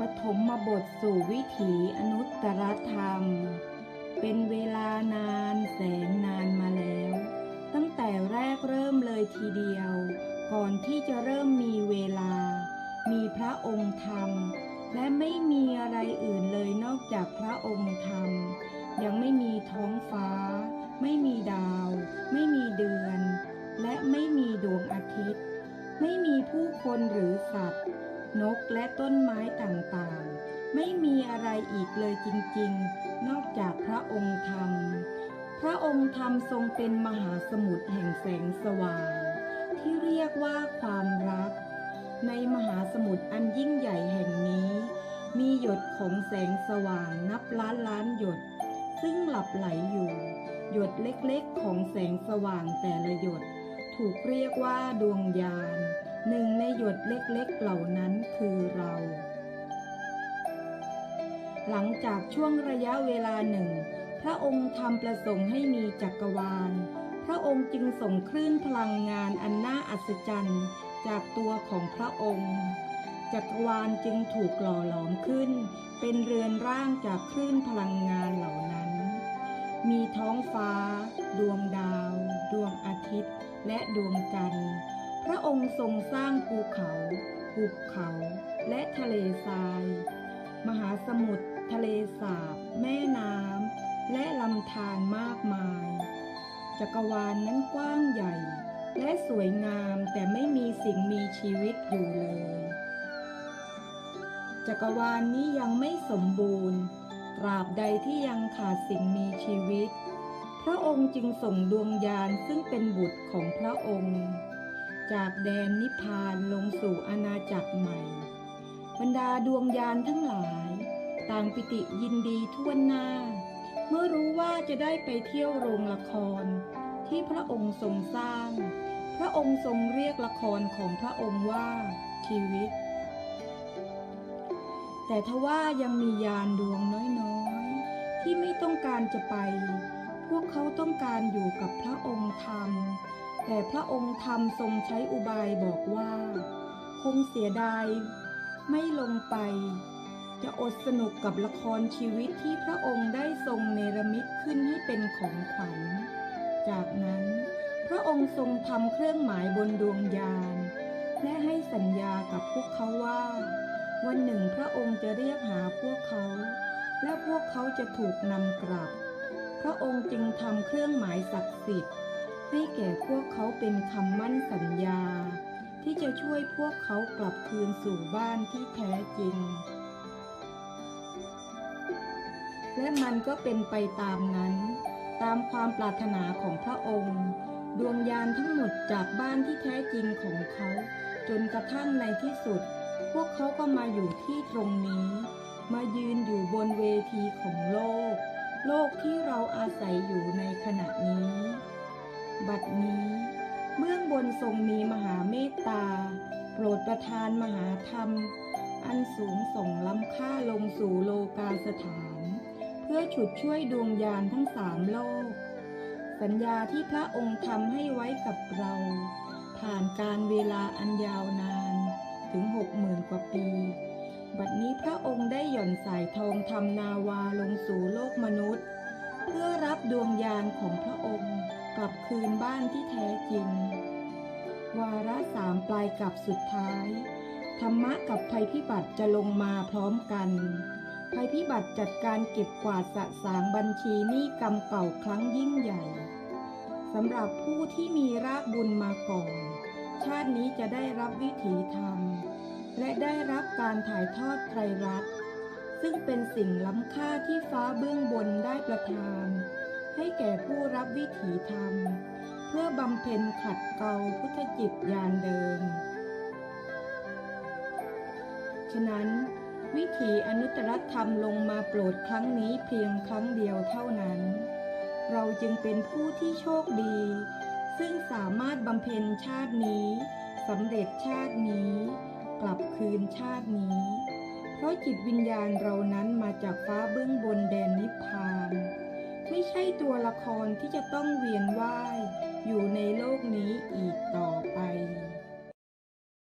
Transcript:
ปฐมบทสู่วิถีอนุตตรธรรม เป็นเวลานานแสนนานมาแล้ว ตั้งแต่แรกเริ่มเลยทีเดียว ก่อนที่จะเริ่มมีเวลา มีพระองค์ธรรม และไม่มีอะไรอื่นเลยนอกจากพระองค์ธรรม ยังไม่มีท้องฟ้า ไม่มีดาว ไม่มีเดือน และไม่มีดวงอาทิตย์ ไม่มีผู้คนหรือสัตว์ นกและต้นไม้ต่างๆ ไม่มีอะไรอีกเลยจริงๆ นอกจากพระองค์ธรรม พระองค์ธรรมทรงเป็นมหาสมุทรแห่งแสงสว่าง ที่เรียกว่าความรัก ในมหาสมุทรอันยิ่งใหญ่แห่งนี้ มีหยดของแสงสว่างนับล้านล้านหยด ซึ่งหลับไหลอยู่ หยดเล็กๆของแสงสว่างแต่ละหยด ถูกเรียกว่าดวงยาน หนึ่งในหยดเล็กๆเหล่านั้นคือเรา หลังจากช่วงระยะเวลาหนึ่ง พระองค์ทำประสงค์ให้มีจักรวาล พระองค์จึงส่งคลื่นพลังงานอันน่าอัศจรรย์จากตัวของพระองค์ จักรวาลจึงถูกหล่อหลอมขึ้น เป็นเรือนร่างจากคลื่นพลังงานเหล่านั้น มีท้องฟ้า ดวงดาว ดวงอาทิตย์ และดวงจันทร์ พระองค์ทรงสร้างภูเขาหุบเขา และทะเลทราย มหาสมุทรทะเลสาบ แม่น้ำและลำธารมากมาย จักรวาลนนั้นกว้างใหญ่ และสวยงามแต่ไม่มีสิ่งมีชีวิตอยู่เลย จักรวาลนนี้ยังไม่สมบูรณ์ ตราบใดที่ยังขาดสิ่งมีชีวิต พระองค์จึงส่งดวงยานซึ่งเป็นบุตรของพระองค์ จากแดนนิพพานลงสู่อาณาจักรใหม่ บรรดาดวงยานทั้งหลาย ต่างปิติยินดีทั่วหน้า เมื่อรู้ว่าจะได้ไปเที่ยวโรงละคร ที่พระองค์ทรงสร้าง พระองค์ทรงเรียกละครของพระองค์ว่าชีวิต แต่ทว่ายังมียานดวงน้อยๆ ที่ไม่ต้องการจะไป พวกเขาต้องการอยู่กับพระองค์ธรรม แต่พระองค์ธรรมทรงใช้อุบายบอกว่า คงเสียดาย ไม่ลงไป จะอดสนุกกับละครชีวิตที่พระองค์ได้ทรงเนรมิตขึ้นให้เป็นของขวัญ จากนั้น พระองค์ทรงทำเครื่องหมายบนดวงยาน และให้สัญญากับพวกเขาว่า วันหนึ่งพระองค์จะเรียกหาพวกเขา และพวกเขาจะถูกนำกลับ พระองค์จึงทำเครื่องหมายศักดิ์สิทธิ์ ให้แก่พวกเขาเป็นคำมั่นสัญญา ที่จะช่วยพวกเขากลับคืนสู่บ้านที่แท้จริง และมันก็เป็นไปตามนั้น ตามความปรารถนาของพระองค์ ดวงยานทั้งหมดจากบ้านที่แท้จริงของเขา จนกระทั่งในที่สุด พวกเขาก็มาอยู่ที่ตรงนี้ มายืนอยู่บนเวทีของโลก โลกที่เราอาศัยอยู่ในขณะนี้ บัดนี้เบื้องบนทรงมีมหาเมตตา โปรดประทานมหาธรรม อันสูงส่งล้ำค่าลงสู่โลกาสถาน เพื่อฉุดช่วยดวงยานทั้งสามโลก สัญญาที่พระองค์ทำให้ไว้กับเรา ผ่านการเวลาอันยาวนานถึงหกหมื่นกว่าปี บัดนี้พระองค์ได้หย่อนสายทองทำนาวาลงสู่โลกมนุษย์ เพื่อรับดวงยานของพระองค์ ลับคืนบ้านที่แท้จริง วาระสามปลายกับสุดท้าย ธรรมะกับภัยพิบัติจะลงมาพร้อมกัน ภัยพิบัติจัดการเก็บกวาดสะสางบัญชีหนี้กรรมเก่าครั้งยิ่งใหญ่สำหรับผู้ที่มีรากบุญมาก่อน ชาตินี้จะได้รับวิถีธรรม และได้รับการถ่ายทอดไตรรัตน์ซึ่งเป็นสิ่งล้ำค่าที่ฟ้าเบื้องบนได้ประทาน แก่ผู้รับวิถีธรรม เพื่อบำเพ็ญขัดเกลาพุทธจิตญาณเดิม ฉะนั้น วิถีอนุตตรธรรมลงมาโปรดครั้งนี้เพียงครั้งเดียวเท่านั้น เราจึงเป็นผู้ที่โชคดี ซึ่งสามารถบำเพ็ญชาตินี้สำเร็จชาตินี้ กลับคืนชาตินี้ เพราะจิตวิญญาณเรานั้นมาจากฟ้าเบื้องบนแดนนิพ ครที่จะต้องเวียนว่ายอยู่ในโลกนี้อีกต่อ